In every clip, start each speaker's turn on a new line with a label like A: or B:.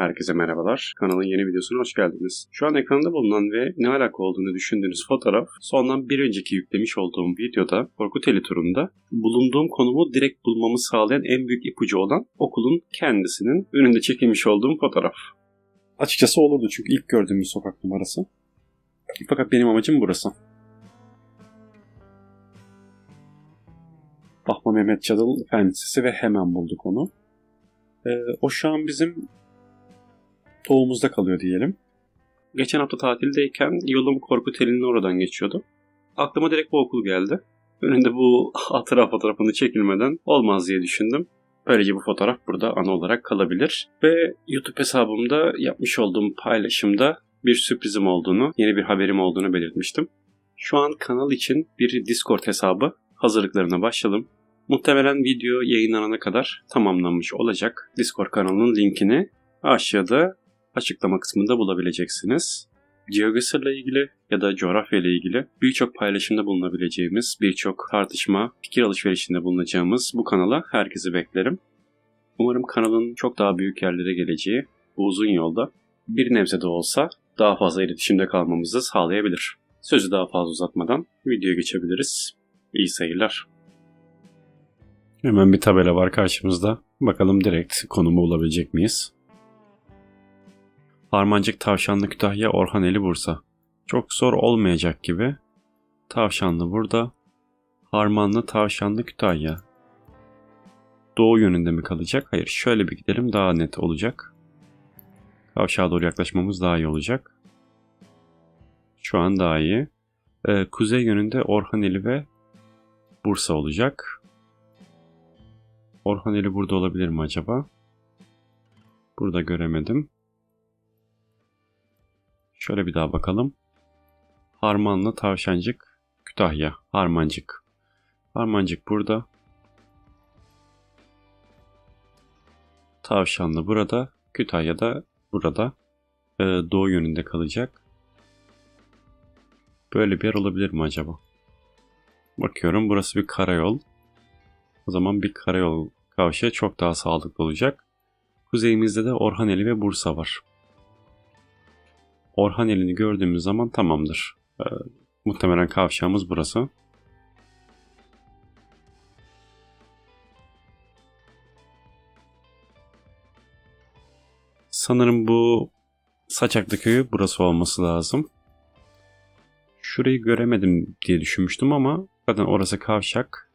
A: Herkese merhabalar. Kanalın yeni videosuna hoş geldiniz. Şu an ekranda bulunan ve ne alaka olduğunu düşündüğünüz fotoğraf sondan bir önceki yüklemiş olduğum videoda Korkuteli turunda bulunduğum konumu direkt bulmamı sağlayan en büyük ipucu olan okulun kendisinin önünde çekilmiş olduğum fotoğraf. Açıkçası olurdu çünkü ilk gördüğüm sokak numarası. Fakat benim amacım burası. Bahma Mehmet Çadıl Fen ve hemen bulduk onu. Ee, o şu an bizim doğumuzda kalıyor diyelim. Geçen hafta tatildeyken yolum Korkuteli'nin oradan geçiyordu. Aklıma direkt bu okul geldi. Önünde bu hatıra fotoğrafını çekilmeden olmaz diye düşündüm. Böylece bu fotoğraf burada ana olarak kalabilir. Ve YouTube hesabımda yapmış olduğum paylaşımda bir sürprizim olduğunu, yeni bir haberim olduğunu belirtmiştim. Şu an kanal için bir Discord hesabı hazırlıklarına başladım. Muhtemelen video yayınlanana kadar tamamlanmış olacak. Discord kanalının linkini aşağıda açıklama kısmında bulabileceksiniz. Geogesir'la ilgili ya da coğrafya ile ilgili birçok paylaşımda bulunabileceğimiz, birçok tartışma, fikir alışverişinde bulunacağımız bu kanala herkesi beklerim. Umarım kanalın çok daha büyük yerlere geleceği bu uzun yolda bir nebze de olsa daha fazla iletişimde kalmamızı sağlayabilir. Sözü daha fazla uzatmadan videoya geçebiliriz. İyi seyirler. Hemen bir tabela var karşımızda. Bakalım direkt konumu bulabilecek miyiz? Harmancık Tavşanlı Kütahya Orhaneli Bursa. Çok zor olmayacak gibi. Tavşanlı burada. Harmanlı Tavşanlı Kütahya. Doğu yönünde mi kalacak? Hayır şöyle bir gidelim daha net olacak. Kavşağa doğru yaklaşmamız daha iyi olacak. Şu an daha iyi. Ee, kuzey yönünde Orhaneli ve Bursa olacak. Orhaneli burada olabilir mi acaba? Burada göremedim. Şöyle bir daha bakalım. Harmanlı, Tavşancık, Kütahya, Harmancık. Harmancık burada. Tavşanlı burada. Kütahya da burada. Ee, doğu yönünde kalacak. Böyle bir yer olabilir mi acaba? Bakıyorum burası bir karayol. O zaman bir karayol kavşağı çok daha sağlıklı olacak. Kuzeyimizde de Orhaneli ve Bursa var. Orhaneli'ni gördüğümüz zaman tamamdır. Ee, muhtemelen kavşağımız burası. Sanırım bu Saçaklı köyü burası olması lazım. Şurayı göremedim diye düşünmüştüm ama zaten orası kavşak.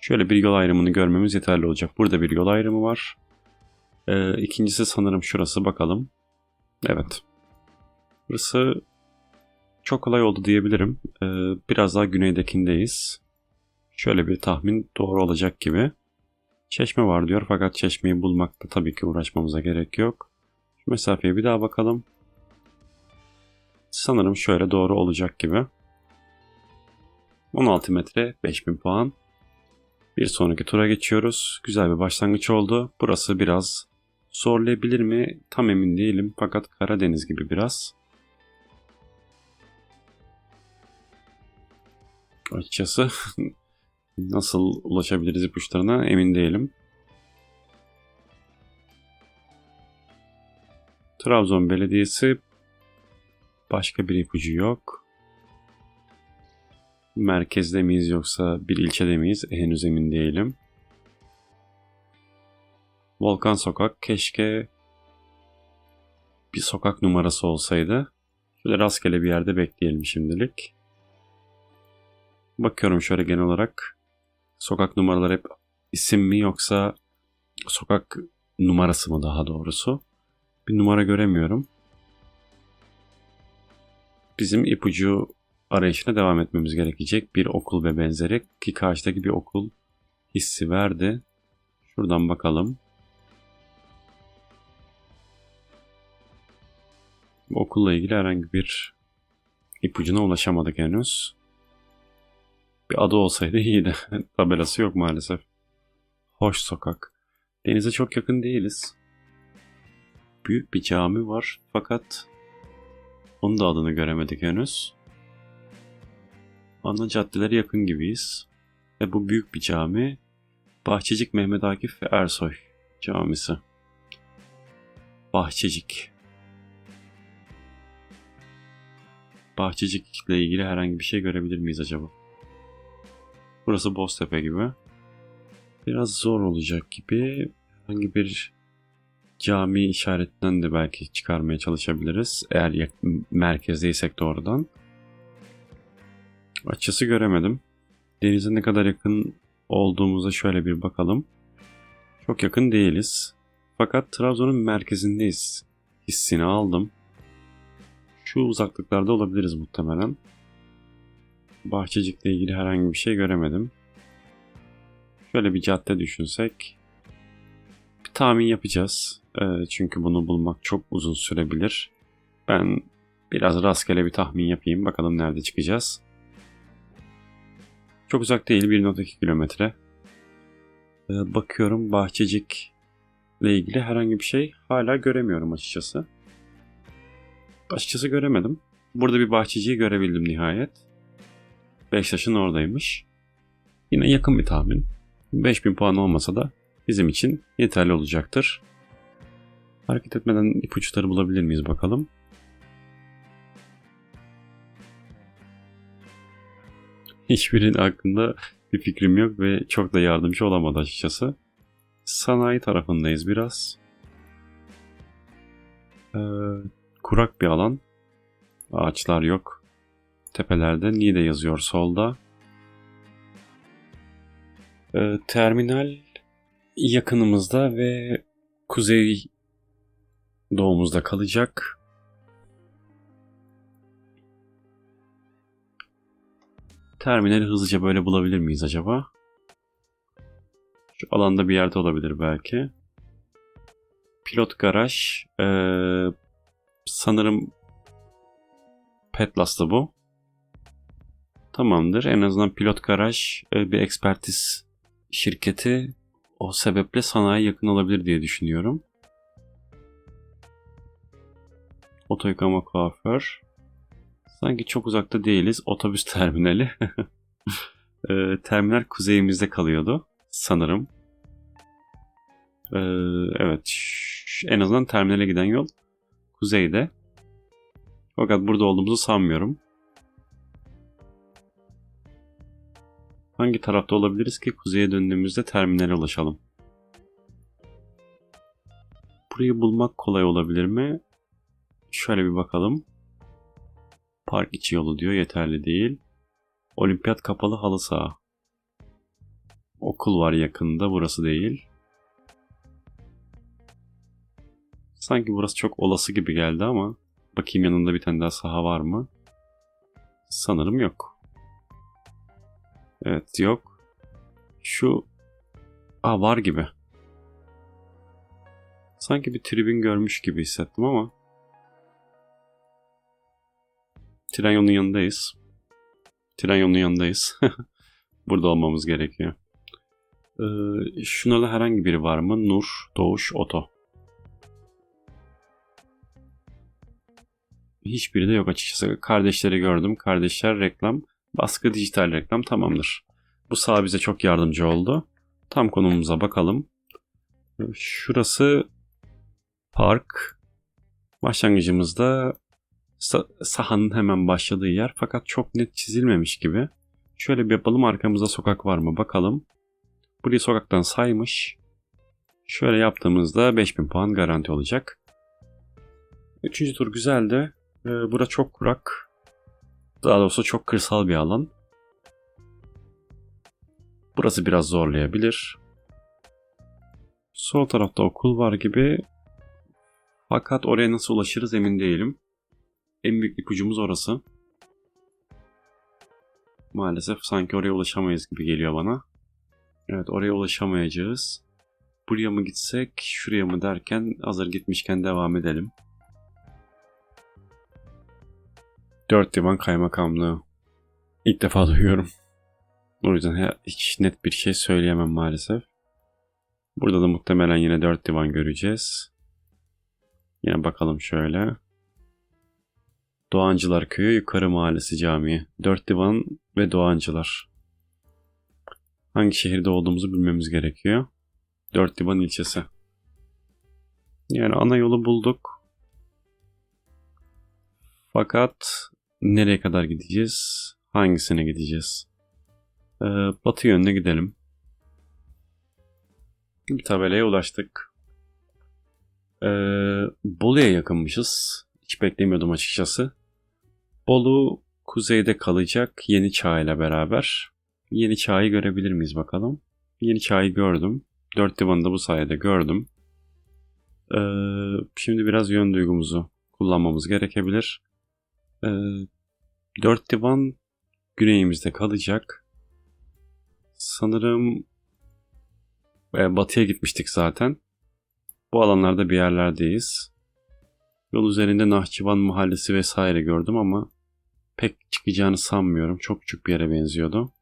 A: Şöyle bir yol ayrımını görmemiz yeterli olacak. Burada bir yol ayrımı var. Ee, ikincisi sanırım şurası bakalım. Evet. Burası çok kolay oldu diyebilirim. Ee, biraz daha güneydekindeyiz. Şöyle bir tahmin doğru olacak gibi. Çeşme var diyor fakat çeşmeyi bulmakta tabii ki uğraşmamıza gerek yok. Şu mesafeye bir daha bakalım. Sanırım şöyle doğru olacak gibi. 16 metre 5000 puan. Bir sonraki tura geçiyoruz. Güzel bir başlangıç oldu. Burası biraz zorlayabilir mi tam emin değilim fakat Karadeniz gibi biraz. Açıkçası nasıl ulaşabiliriz ipuçlarına emin değilim. Trabzon Belediyesi başka bir ipucu yok. Merkezde miyiz yoksa bir ilçede miyiz henüz emin değilim. Volkan Sokak keşke bir sokak numarası olsaydı. Şöyle rastgele bir yerde bekleyelim şimdilik. Bakıyorum şöyle genel olarak. Sokak numaraları hep isim mi yoksa sokak numarası mı daha doğrusu? Bir numara göremiyorum. Bizim ipucu arayışına devam etmemiz gerekecek. Bir okul ve benzeri ki karşıdaki bir okul hissi verdi. Şuradan bakalım. Bu okulla ilgili herhangi bir ipucuna ulaşamadık henüz. Bir adı olsaydı iyiydi. Tabelası yok maalesef. Hoş sokak. Denize çok yakın değiliz. Büyük bir cami var fakat onun da adını göremedik henüz. Ana caddelere yakın gibiyiz. Ve bu büyük bir cami. Bahçecik Mehmet Akif ve Ersoy Camisi. Bahçecik. Bahçecikle ilgili herhangi bir şey görebilir miyiz acaba? Burası Boztepe gibi. Biraz zor olacak gibi. Hangi bir cami işaretinden de belki çıkarmaya çalışabiliriz. Eğer merkezdeysek doğrudan. Açısı göremedim. Denize ne kadar yakın olduğumuza şöyle bir bakalım. Çok yakın değiliz. Fakat Trabzon'un merkezindeyiz. Hissini aldım. Şu uzaklıklarda olabiliriz muhtemelen. Bahçecik'le ilgili herhangi bir şey göremedim. Şöyle bir cadde düşünsek. Bir tahmin yapacağız. Ee, çünkü bunu bulmak çok uzun sürebilir. Ben biraz rastgele bir tahmin yapayım. Bakalım nerede çıkacağız. Çok uzak değil 1.2 kilometre. Ee, bakıyorum Bahçecik ile ilgili herhangi bir şey hala göremiyorum açıkçası. Açıkçası göremedim. Burada bir bahçeciyi görebildim nihayet. Beşiktaş'ın oradaymış. Yine yakın bir tahmin. 5000 puan olmasa da bizim için yeterli olacaktır. Hareket etmeden ipuçları bulabilir miyiz bakalım. Hiçbirinin hakkında bir fikrim yok ve çok da yardımcı olamadı açıkçası. Sanayi tarafındayız biraz. Ee, kurak bir alan. Ağaçlar yok. Tepelerde Niğde yazıyor solda. Ee, terminal yakınımızda ve kuzey doğumuzda kalacak. Terminali hızlıca böyle bulabilir miyiz acaba? Şu alanda bir yerde olabilir belki. Pilot garaj. Ee, sanırım Petlas'ta bu. Tamamdır. En azından pilot garaj e, bir ekspertiz şirketi o sebeple sanayi yakın olabilir diye düşünüyorum. Oto yıkama kuaför. Sanki çok uzakta değiliz. Otobüs terminali. e, terminal kuzeyimizde kalıyordu. Sanırım. E, evet. En azından terminale giden yol kuzeyde. Fakat burada olduğumuzu sanmıyorum. Hangi tarafta olabiliriz ki kuzeye döndüğümüzde terminale ulaşalım? Burayı bulmak kolay olabilir mi? Şöyle bir bakalım. Park içi yolu diyor yeterli değil. Olimpiyat kapalı halı saha. Okul var yakında burası değil. Sanki burası çok olası gibi geldi ama bakayım yanında bir tane daha saha var mı? Sanırım yok. Evet yok. Şu Aa var gibi. Sanki bir tribün görmüş gibi hissettim ama Tren yolunun yanındayız. Tren yolunun yanındayız. Burada olmamız gerekiyor. Ee, şunlarda herhangi biri var mı? Nur, Doğuş, Oto. Hiçbiri de yok açıkçası. Kardeşleri gördüm. Kardeşler reklam. Baskı dijital reklam tamamdır. Bu sağ bize çok yardımcı oldu. Tam konumumuza bakalım. Şurası park. Başlangıcımızda sa- sahanın hemen başladığı yer fakat çok net çizilmemiş gibi. Şöyle bir yapalım arkamızda sokak var mı bakalım. Burayı sokaktan saymış. Şöyle yaptığımızda 5000 puan garanti olacak. Üçüncü tur güzeldi. Ee, bura çok kurak. Daha doğrusu çok kırsal bir alan. Burası biraz zorlayabilir. Sol tarafta okul var gibi. Fakat oraya nasıl ulaşırız emin değilim. En büyük ipucumuz orası. Maalesef sanki oraya ulaşamayız gibi geliyor bana. Evet oraya ulaşamayacağız. Buraya mı gitsek, şuraya mı derken hazır gitmişken devam edelim. Dört divan kaymakamlığı. İlk defa duyuyorum. O yüzden hiç net bir şey söyleyemem maalesef. Burada da muhtemelen yine dört divan göreceğiz. Yine bakalım şöyle. Doğancılar Köyü Yukarı Mahallesi Camii. Dört divan ve Doğancılar. Hangi şehirde olduğumuzu bilmemiz gerekiyor. Dört divan ilçesi. Yani ana yolu bulduk. Fakat nereye kadar gideceğiz? Hangisine gideceğiz? Ee, batı yönüne gidelim. Bir tabelaya ulaştık. Ee, Bolu'ya yakınmışız. Hiç beklemiyordum açıkçası. Bolu kuzeyde kalacak Yeni Çağ ile beraber. Yeni Çağ'ı görebilir miyiz bakalım? Yeni Çağ'ı gördüm. Dört divanı da bu sayede gördüm. Ee, şimdi biraz yön duygumuzu kullanmamız gerekebilir. Ee, dört divan güneyimizde kalacak. Sanırım e, batıya gitmiştik zaten. Bu alanlarda bir yerlerdeyiz. Yol üzerinde Nahçıvan Mahallesi vesaire gördüm ama pek çıkacağını sanmıyorum. Çok küçük bir yere benziyordu.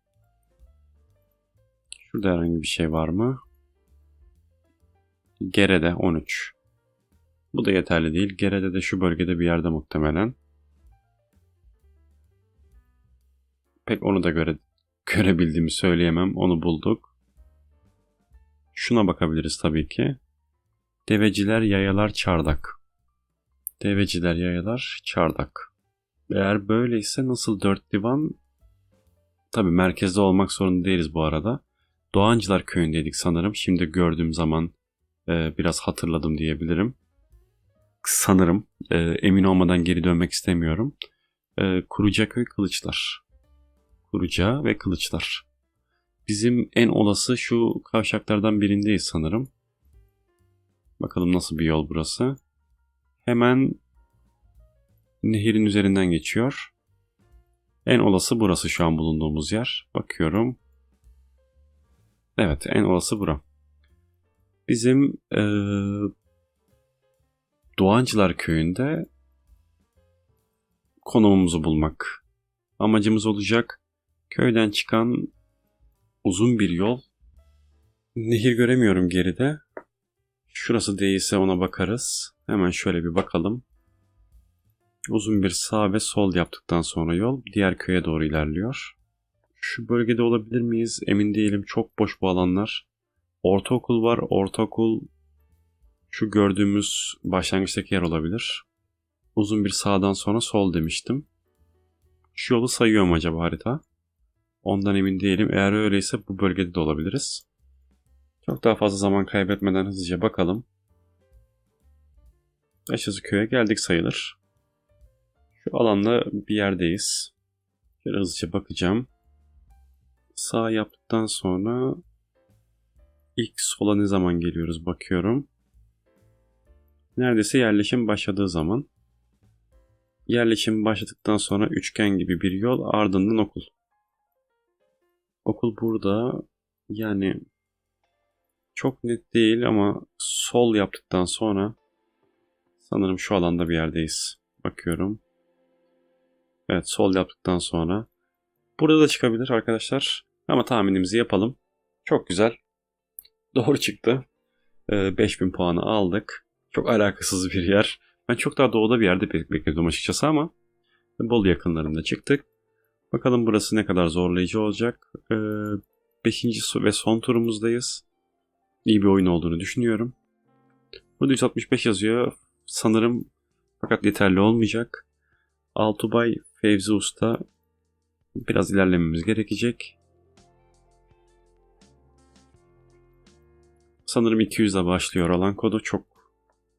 A: Şurada herhangi bir şey var mı? Gere'de 13. Bu da yeterli değil. Gere'de de şu bölgede bir yerde muhtemelen. Pek onu da göre görebildiğimi söyleyemem. Onu bulduk. Şuna bakabiliriz tabii ki. Deveciler, yayalar, çardak. Deveciler, yayalar, çardak. Eğer böyleyse nasıl dört divan? Tabii merkezde olmak zorunda değiliz bu arada. Doğancılar köyündeydik sanırım. Şimdi gördüğüm zaman e, biraz hatırladım diyebilirim. Sanırım. E, emin olmadan geri dönmek istemiyorum. E, Kurucaköy Kılıçlar. Kuruca ve Kılıçlar. Bizim en olası şu kavşaklardan birindeyiz sanırım. Bakalım nasıl bir yol burası. Hemen nehirin üzerinden geçiyor. En olası burası şu an bulunduğumuz yer. Bakıyorum. Evet en olası bura. Bizim ee, Doğancılar köyünde konumumuzu bulmak. Amacımız olacak köyden çıkan uzun bir yol. Nehir göremiyorum geride. Şurası değilse ona bakarız. Hemen şöyle bir bakalım. Uzun bir sağ ve sol yaptıktan sonra yol diğer köye doğru ilerliyor. Şu bölgede olabilir miyiz? Emin değilim. Çok boş bu alanlar. Ortaokul var. Ortaokul şu gördüğümüz başlangıçtaki yer olabilir. Uzun bir sağdan sonra sol demiştim. Şu yolu sayıyor mu acaba harita? Ondan emin değilim. Eğer öyleyse bu bölgede de olabiliriz. Çok daha fazla zaman kaybetmeden hızlıca bakalım. Aşızı köye geldik sayılır. Şu alanda bir yerdeyiz. Şöyle hızlıca bakacağım. Sağ yaptıktan sonra ilk sola ne zaman geliyoruz bakıyorum. Neredeyse yerleşim başladığı zaman. Yerleşim başladıktan sonra üçgen gibi bir yol ardından okul. Okul burada yani çok net değil ama sol yaptıktan sonra sanırım şu alanda bir yerdeyiz. Bakıyorum. Evet sol yaptıktan sonra. Burada da çıkabilir arkadaşlar. Ama tahminimizi yapalım. Çok güzel. Doğru çıktı. Ee, 5000 puanı aldık. Çok alakasız bir yer. Ben çok daha doğuda bir yerde bekliyordum açıkçası ama Bolu yakınlarında çıktık. Bakalım burası ne kadar zorlayıcı olacak. Ee, beşinci ve son turumuzdayız. İyi bir oyun olduğunu düşünüyorum. Burada 165 yazıyor. Sanırım fakat yeterli olmayacak. Altubay Fevzi Usta biraz ilerlememiz gerekecek. Sanırım 200'de başlıyor alan kodu. Çok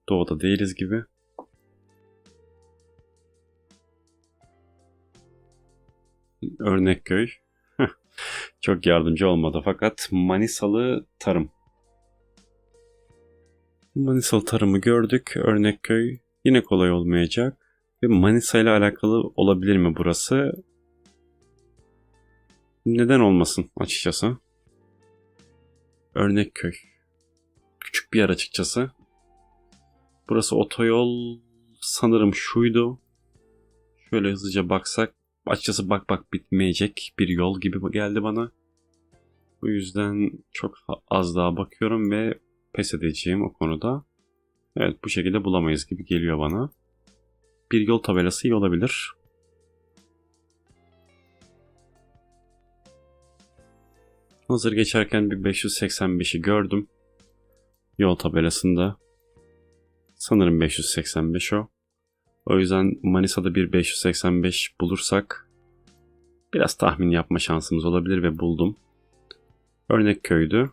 A: doğuda değiliz gibi. Örnekköy. Çok yardımcı olmadı fakat Manisalı tarım. Manisalı tarımı gördük. Örnekköy yine kolay olmayacak. Ve Manisa ile alakalı olabilir mi burası? Neden olmasın açıkçası. Örnekköy. Küçük bir yer açıkçası. Burası otoyol sanırım şuydu. Şöyle hızlıca baksak açıkçası bak bak bitmeyecek bir yol gibi geldi bana. Bu yüzden çok az daha bakıyorum ve pes edeceğim o konuda. Evet bu şekilde bulamayız gibi geliyor bana. Bir yol tabelası iyi olabilir. Hazır geçerken bir 585'i gördüm. Yol tabelasında. Sanırım 585 o. O yüzden Manisa'da bir 585 bulursak biraz tahmin yapma şansımız olabilir ve buldum. Örnek köydü.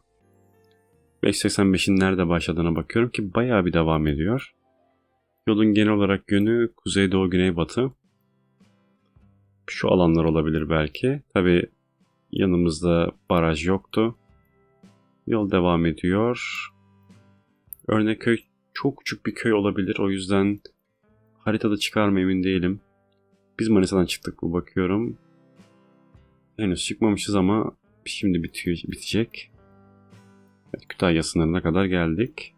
A: 585'in nerede başladığına bakıyorum ki bayağı bir devam ediyor. Yolun genel olarak yönü kuzeydoğu güneybatı. Şu alanlar olabilir belki. Tabi yanımızda baraj yoktu. Yol devam ediyor. Örnekköy çok küçük bir köy olabilir. O yüzden haritada çıkar mı emin değilim. Biz Manisa'dan çıktık bu bakıyorum. Henüz çıkmamışız ama şimdi bitiyor, bitecek. Evet, Kütahya sınırına kadar geldik.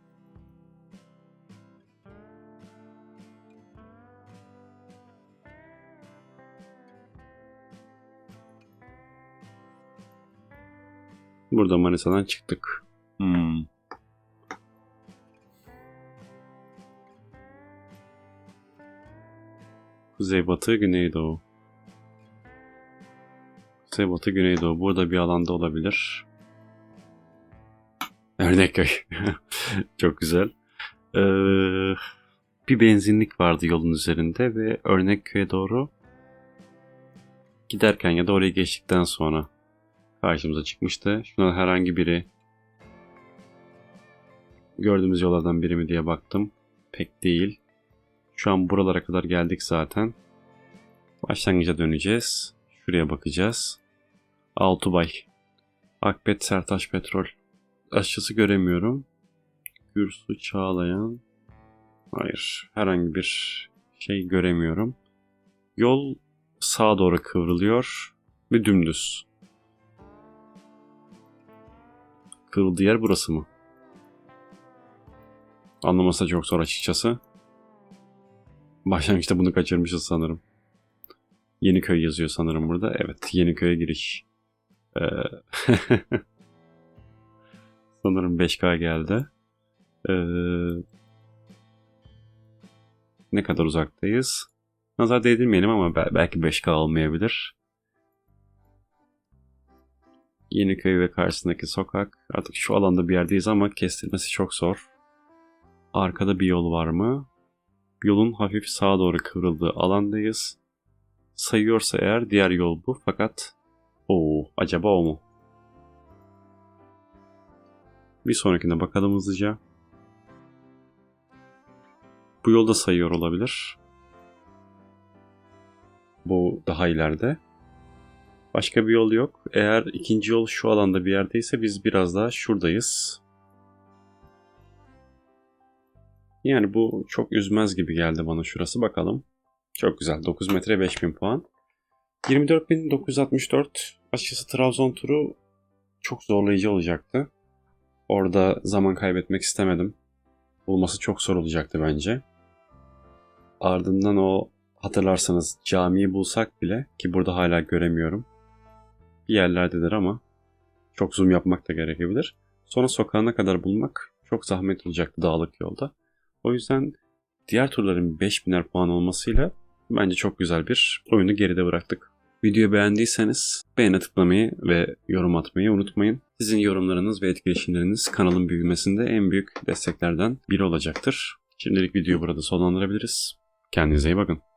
A: Burada Manisa'dan çıktık. Hmm. Kuzeybatı, Güneydoğu. Kuzeybatı, Güneydoğu. Burada bir alanda olabilir. Örnekköy. Çok güzel. Ee, bir benzinlik vardı yolun üzerinde ve Örnekköy'e doğru giderken ya da oraya geçtikten sonra karşımıza çıkmıştı. Şuna herhangi biri gördüğümüz yollardan biri mi diye baktım. Pek değil. Şu an buralara kadar geldik zaten. Başlangıca döneceğiz. Şuraya bakacağız. Altubay. Akbet Sertaş Petrol. Aşçısı göremiyorum. Gürsu Çağlayan. Hayır. Herhangi bir şey göremiyorum. Yol sağa doğru kıvrılıyor ve dümdüz. Kırıldığı yer burası mı? Anlaması da çok zor açıkçası. Başlangıçta bunu kaçırmışız sanırım. Yeniköy yazıyor sanırım burada. Evet, Yeniköy'e giriş. Ee, sanırım 5K geldi. Ee, ne kadar uzaktayız? Nazar değdirmeyelim ama bel- belki 5K olmayabilir. Yeniköy ve karşısındaki sokak. Artık şu alanda bir yerdeyiz ama kestirmesi çok zor. Arkada bir yol var mı? Yolun hafif sağa doğru kıvrıldığı alandayız. Sayıyorsa eğer diğer yol bu fakat o acaba o mu? Bir sonrakine bakalım hızlıca. Bu yolda sayıyor olabilir. Bu daha ileride. Başka bir yol yok. Eğer ikinci yol şu alanda bir yerdeyse biz biraz daha şuradayız. Yani bu çok üzmez gibi geldi bana şurası bakalım. Çok güzel. 9 metre 5000 puan. 24.964 açıkçası Trabzon turu çok zorlayıcı olacaktı. Orada zaman kaybetmek istemedim. Bulması çok zor olacaktı bence. Ardından o hatırlarsanız camiyi bulsak bile ki burada hala göremiyorum. Bir yerlerdedir ama çok zoom yapmak da gerekebilir. Sonra sokağına kadar bulmak çok zahmet olacaktı dağlık yolda. O yüzden diğer turların 5000'er puan olmasıyla bence çok güzel bir oyunu geride bıraktık. Videoyu beğendiyseniz beğene tıklamayı ve yorum atmayı unutmayın. Sizin yorumlarınız ve etkileşimleriniz kanalın büyümesinde en büyük desteklerden biri olacaktır. Şimdilik videoyu burada sonlandırabiliriz. Kendinize iyi bakın.